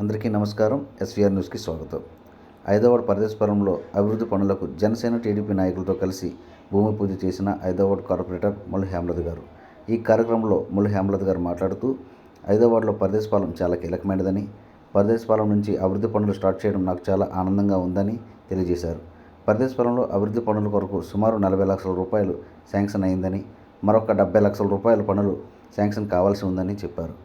అందరికీ నమస్కారం. ఎస్వీఆర్ న్యూస్కి స్వాగతం. ఐదవడ్ పరదేశపురంలో అభివృద్ధి పనులకు జనసేన టీడీపీ నాయకులతో కలిసి భూమి పూజ చేసిన ఐదవడ్ కార్పొరేటర్ ముల్ హేమలత్ గారు. ఈ కార్యక్రమంలో ముల్ హేమలత్ గారు మాట్లాడుతూ ఐదవడ్లో పరదేశపాలెం చాలా కీలకమైనదని పరదేశపాలెం నుంచి అభివృద్ధి పనులు స్టార్ట్ చేయడం నాకు చాలా ఆనందంగా ఉందని తెలియజేశారు. పరదేశపాలెంలో అభివృద్ధి పనుల కొరకు సుమారు నలభై లక్షల రూపాయలు శాంక్షన్ అయిందని మరొక డెబ్బై లక్షల రూపాయల పనులు శాంక్షన్ కావాల్సి ఉందని చెప్పారు.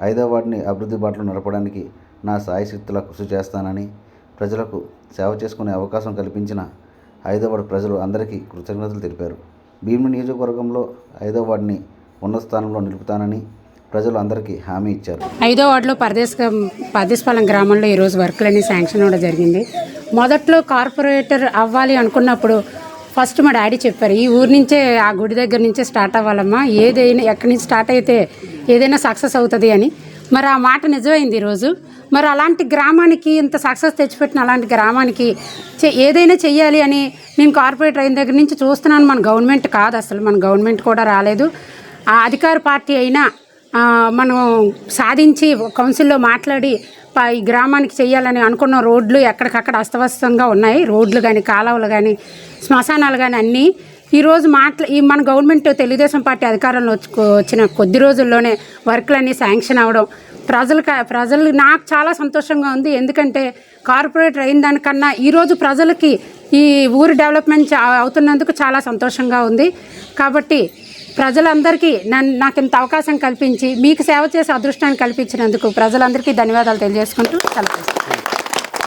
ఐదవ అభివృద్ధి బాటలో నడపడానికి నా సాయశక్తులా కృషి చేస్తానని ప్రజలకు సేవ చేసుకునే అవకాశం కల్పించిన హైదరాబాద్ ప్రజలు అందరికీ కృతజ్ఞతలు తెలిపారు. భీమిని నియోజకవర్గంలో ఐదో వార్డుని ఉన్నత స్థానంలో నిలుపుతానని ప్రజలు అందరికీ హామీ ఇచ్చారు. ఐదో వార్డులో పరదేశ్ పరదేశపాలెం గ్రామంలో ఈరోజు వర్క్లన్నీ శాంక్షన్ అవ్వడం జరిగింది. మొదట్లో కార్పొరేటర్ అవ్వాలి అనుకున్నప్పుడు ఫస్ట్ మా డాడీ చెప్పారు ఈ ఊరి నుంచే ఆ గుడి దగ్గర నుంచే స్టార్ట్ అవ్వాలమ్మా. ఏదైనా ఎక్కడి నుంచి స్టార్ట్ అయితే ఏదైనా సక్సెస్ అవుతుంది అని. మరి ఆ మాట నిజమైంది ఈరోజు? మరి అలాంటి గ్రామానికి ఇంత సక్సెస్ తెచ్చిపెట్టిన అలాంటి గ్రామానికి ఏదైనా చెయ్యాలి అని నేను కార్పొరేట్ అయిన దగ్గర నుంచి చూస్తున్నాను. మన గవర్నమెంట్ కాదు అసలు. మన గవర్నమెంట్ కూడా రాలేదు. ఆ అధికార పార్టీ అయినా మనం సాధించి కౌన్సిల్లో మాట్లాడి ఈ గ్రామానికి చేయాలని అనుకున్న రోడ్లు ఎక్కడికక్కడ అస్తవ్యస్తంగా ఉన్నాయి. రోడ్లు కానీ కాలువలు కానీ శ్మశానాలు కానీ అన్నీ ఈరోజు మాట్లా ఈ మన గవర్నమెంట్ తెలుగుదేశం పార్టీ అధికారంలో వచ్చి వచ్చిన కొద్ది రోజుల్లోనే వర్క్లన్నీ శాంక్షన్ అవ్వడం ప్రజలకు ప్రజలు నాకు చాలా సంతోషంగా ఉంది. ఎందుకంటే కార్పొరేట్ అయిన దానికన్నా ఈరోజు ప్రజలకి ఈ ఊరి డెవలప్మెంట్ అవుతున్నందుకు చాలా సంతోషంగా ఉంది. కాబట్టి ప్రజలందరికీ నన్ను నాకు ఇంత అవకాశం కల్పించి మీకు సేవ చేసే అదృష్టాన్ని కల్పించినందుకు ప్రజలందరికీ ధన్యవాదాలు తెలియజేసుకుంటూ కల్పిస్తాను